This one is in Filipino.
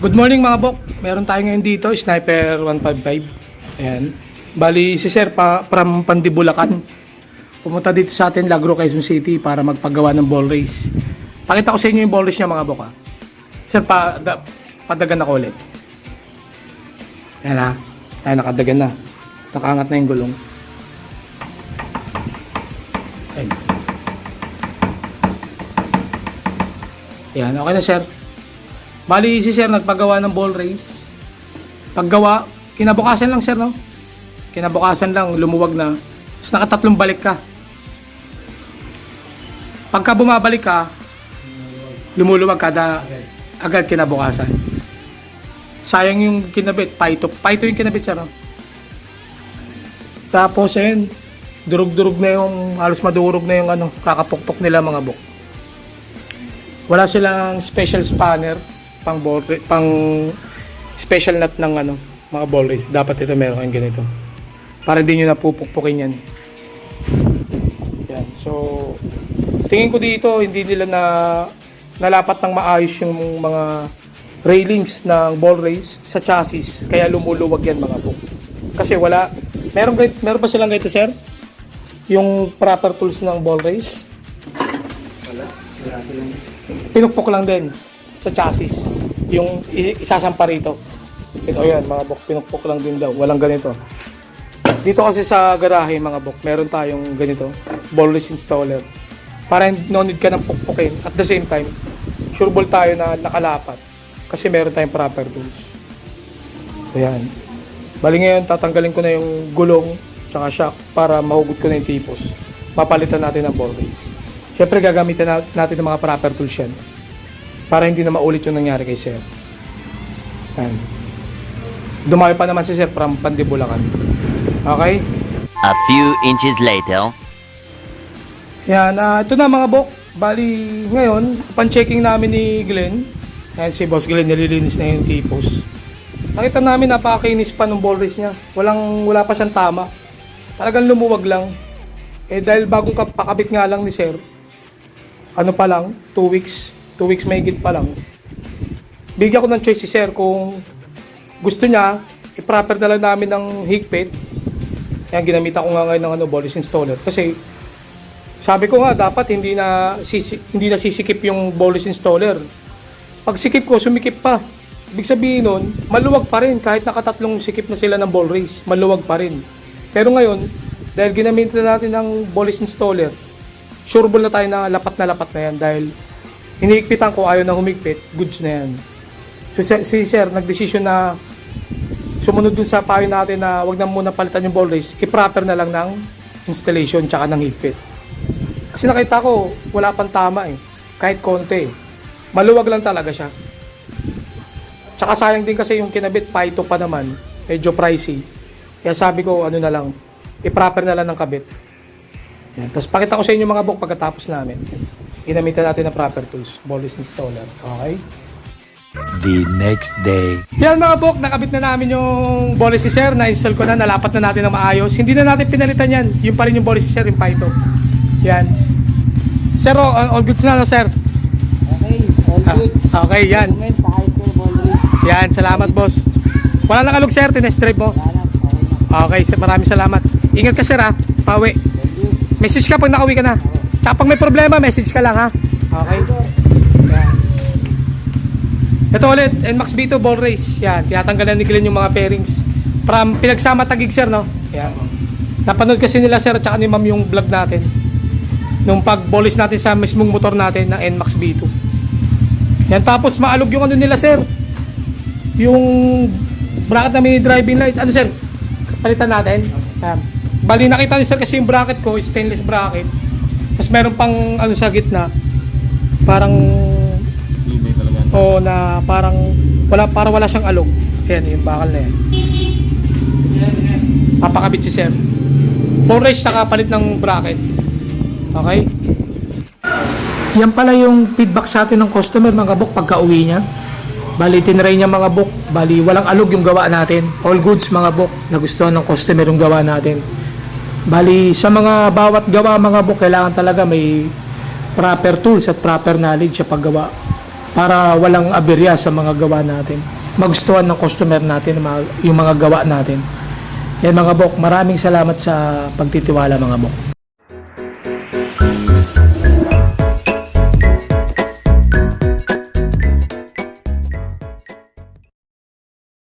Good morning mga bok. Meron tayo ngayon dito, Sniper 155. Ayan. Bali, si Sir pa, from Pandibulacan. Pumunta dito sa atin, Lagro, Quezon City para magpagawa ng ball race. Pakita ko sa inyo yung ball race niya mga bok ha. Sir, pa, da, padagan ako ulit. Ayan ha. Ayan, nakadagan na. Nakaangat na yung gulong. Ayan. Ayan, okay na sir. Bali si sir nagpagawa ng ball race. Paggawa, kinabukasan lang sir no? Kinabukasan lang, lumuwag na. Tapos nakatatlong balik ka. Pagka bumabalik ka, lumuluwag kada agad kinabukasan. Sayang yung kinabit, paito. Paito yung kinabit sir no? Tapos ayun, durug-durug na yung, halos madurog na yung ano, kakapukpok nila mga bok. Wala silang special spanner pang ball pang special nut ng ano, mga ball race. Dapat ito meron kayong ganito. Para hindi nyo napupukpukin yan. Yan. So, tingin ko dito, hindi nila na nalapat ng maayos yung mga railings ng ball race sa chassis. Kaya lumuluwag yan mga bok. Kasi wala, meron, meron pa silang ganito sir? Yung proper tools ng ball race? pinukpok lang din sa chassis. Yung isasampa rito. Ito yan, mga bok, pinukpok lang din daw. Walang ganito. Dito kasi sa garahe, mga bok, meron tayong ganito, race installer. Para no need ka ng pukpukin. At the same time, sure tayo na nakalapat. Kasi meron tayong proper tools. Ayan. Bali ngayon, tatanggalin ko na yung gulong tsaka shock para mahugot ko na yung tipos. Papalitan natin ang ball race. Siyempre gagamitan na- natin ng mga proper tools yan. Para hindi na maulit yung nangyari kay Sir. Ayan. Dumayo pa naman si Sir from Pandibulacan. Okay? A few inches later. Yan, ah, ito na mga bok. Bali, ngayon, upon checking namin ni Glenn, ayan si Boss Glenn, nililinis na yung tipos. Nakita namin napakakinis pa ng ball race niya. Walang, wala pa siyang tama. Talagang lumuwag lang. Eh dahil bagong pakabit nga lang ni Sir, ano pa lang, 2 weeks, 2 weeks may pa lang. Bigyan ko ng choice si Sir kung gusto niya, i-proper na lang namin ng higpit. Kaya ginamitan ko nga ngayon ng ano, ball race installer. Kasi sabi ko nga dapat hindi na sisi, hindi na sisikip yung bolus installer. Pag sikip ko, sumikip pa. Ibig sabihin nun, maluwag pa rin kahit nakatatlong sikip na sila ng ball race, maluwag pa rin. Pero ngayon, dahil ginamit na natin ng bolus installer, sureball na tayo na lapat na lapat na yan dahil hinihigpitan ko ayaw na humigpit, goods na yan. So si Sir, nagdesisyon na sumunod dun sa payo natin na wag na muna palitan yung ball race, i-proper na lang ng installation tsaka ng higpit. Kasi nakita ko, wala pang tama eh. Kahit konti eh. Maluwag lang talaga siya. Tsaka sayang din kasi yung kinabit, paito pa naman. Medyo pricey. Kaya sabi ko, ano na lang, i-proper na lang ng kabit. Yan. Tapos pakita ko sa inyo mga book pagkatapos namin. Ginamitan natin ng proper tools. Bolus installer. Okay? the next day. Yan mga bok, nakabit na namin yung bolis si Sir. Na-install ko na, nalapat na natin ng maayos. Hindi na natin pinalitan yan. Yung pa rin yung bolis si Sir, yung Python. Yan. Sir, oh, all goods na, no, Sir? Okay, all Ah, good. okay, yan. Yan, salamat, boss. Wala nang alog, Sir. Tinest drive mo. Na, okay na. Okay, sir, maraming salamat. Ingat ka, Sir, ha? Pawi. Thank you. Message ka pag nakauwi ka na. Tsaka pag may problema, message ka lang, ha? Okay. Ito ulit, NMAX B2 ball race. Yan, tinatanggalan ni Glenn yung mga fairings. From pinagsama tagig, sir, no? Yan. Napanood kasi nila, sir, at ni ma'am yung vlog natin. Nung pag-bolis natin sa mismong motor natin na NMAX B2. Yan, tapos maalog yung ano nila, sir. Yung bracket na mini driving light. Ano, sir? Palitan natin. Yan. Bali, nakita niyo, sir, kasi yung bracket ko, stainless bracket. Tapos meron pang ano sa gitna. Parang o na parang wala para wala siyang alog. Ayan, yung bakal na yan. Papakabit si Sir. Full race nakapalit ng bracket. Okay? Yan pala yung feedback sa atin ng customer mga bok pagka uwi niya. Bali, tinry niya mga bok. Bali, walang alog yung gawa natin. All goods mga bok. Nagustuhan ng customer yung gawa natin. Bali, sa mga bawat gawa mga bok, kailangan talaga may proper tools at proper knowledge sa paggawa. para walang aberya sa mga gawa natin. Magustuhan ng customer natin yung mga gawa natin. Yan mga bok, maraming salamat sa pagtitiwala mga bok.